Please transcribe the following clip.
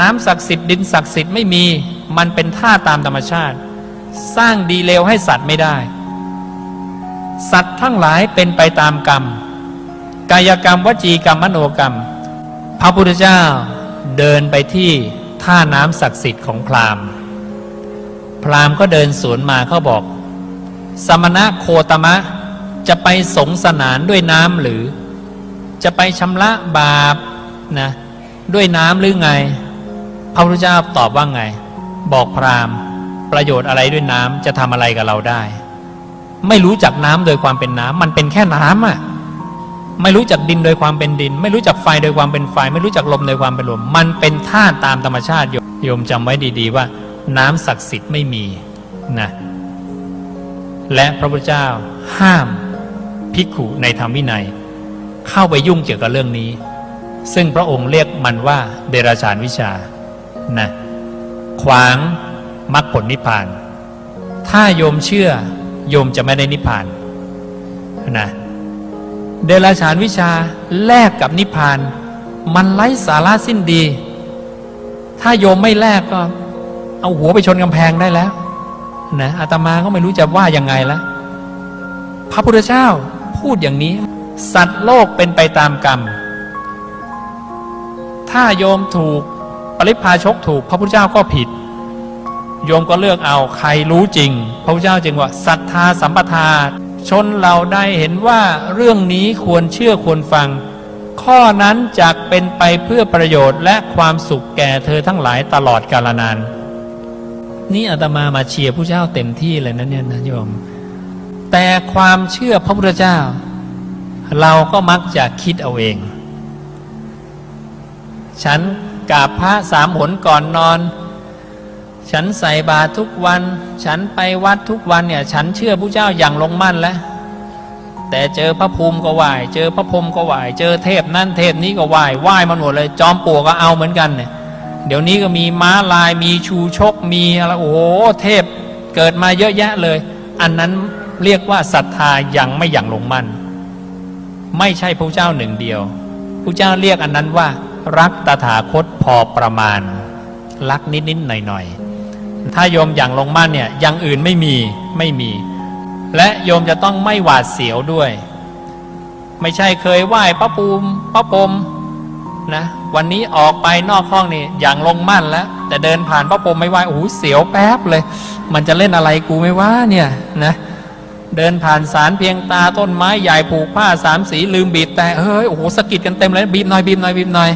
น้ำศักดิ์สิทธิ์ดินศักดิ์สิทธิ์ไม่มี มันเป็นท่าตามธรรมชาติ สร้างดีเลวให้สัตว์ไม่ได้ สัตว์ทั้งหลายเป็นไปตามกรรม กายกรรมวจีกรรมมโนกรรม พระพุทธเจ้าเดินไปที่ท่าน้ำศักดิ์สิทธิ์ของพราหมณ์ พราหมณ์ก็เดินสวนมาเขาบอก สมณะโคตมะจะไปสงสนานด้วยน้ำหรือ จะไปชำระบาปนะด้วยน้ำหรือไง พระพุทธเจ้าตอบว่าไง บอกพราหมณ์ ประโยชน์อะไรด้วยน้ำจะทำอะไรกับเราได้ ไม่รู้จักน้ำโดยความเป็นน้ำมันเป็นแค่น้ำอะไม่รู้จักดินโดยความเป็นดิน ไม่รู้จักไฟโดยความเป็นไฟ ไม่รู้จักลมโดยความเป็นลมมันเป็นธาตุตามธรรมชาติโยมโยมจำไว้ดี ๆ ว่า น้ำศักดิ์สิทธิ์ไม่มีนะและพระพุทธเจ้าห้ามภิกขุในธรรมวินัย เข้าไปยุ่งเกี่ยวกับเรื่องนี้ ซึ่งพระองค์เรียกมันว่าเดรัจฉานวิชา นะขวางมรรคผลนิพพาน ถ้าโยมเชื่อโยมจะไม่ได้นิพพานนะเดรัจฉานวิชาแลกกับนิพพาน มันไร้สาระสิ้นดี ถ้าโยมไม่แลกก็ เอาหัวไปชนกำแพงได้แล้วนะอาตมาก็ไม่รู้จะว่ายังไงล้วพระพุทธเจ้าพูดอย่างนี้ สัตว์โลกเป็นไปตามกรรม ถ้าโยมถูก ริพาชกถูก พระพุทธเจ้าก็ผิด โยมก็เลือกเอาใครรู้จริง พระพุทธเจ้าจึงว่าศรัทธาสัมปทา ชนเราได้เห็นว่าเรื่องนี้ควรเชื่อควรฟัง ข้อนั้นจะเป็นไปเพื่อประโยชน์และความสุขแก่เธอทั้งหลายตลอดกาลนานนี่อาตมามาเชียร์ผู้เจ้าเต็มที่เลยนะเนี่ยนะโยม แต่ความเชื่อพระพุทธเจ้า เราก็มักจะคิดเอาเอง ฉัน กราบพระสามหนก่อนนอน ฉันใส่บาตรทุกวัน ฉันไปวัดทุกวันเนี่ย ฉันเชื่อผู้เจ้าอย่างลงมั่นแล้ว แต่เจอพระภูมิก็ไหวเจอพระพรหมก็ไหวเจอเทพนั่นเทพนี้ก็ไหวไหวมันหมดเลย จอมปลวกก็เอาเหมือนกันเนี่ย เดี๋ยวนี้ก็มีม้าลายมีชูชกมีอะไรโอ้โหเทพเกิดมาเยอะแยะเลย อันนั้นเรียกว่าศรัทธายังไม่อย่างลงมั่น ไม่ใช่พระเจ้าหนึ่งเดียวพระเจ้าเรียกอันนั้นว่า รักตถาคตพอประมาณ รักนิดๆหน่อยๆ ถ้าโยมอย่างลงมั่นเนี่ยอย่างอื่นไม่มีไม่มี และโยมจะต้องไม่หวาดเสียวด้วย ไม่ใช่เคยไหว้พระภูมิพระพรมนะวันนี้ออกไปนอกห้องนี่อย่างลงมั่นแล้วแต่เดินผ่านพระพรมไม่ไหว้โอ้โหเสียวแป๊บเลย มันจะเล่นอะไรกูไม่ว่าเนี่ยนะเดินผ่านสารเพียงตาต้นไม้ใหญ่ผูกผ้าสามสีลืมบีบแต่เฮ้ยโอ้โหสะกิดกันเต็มเลยบีบหน่อยบีบหน่อยบีบหน่อย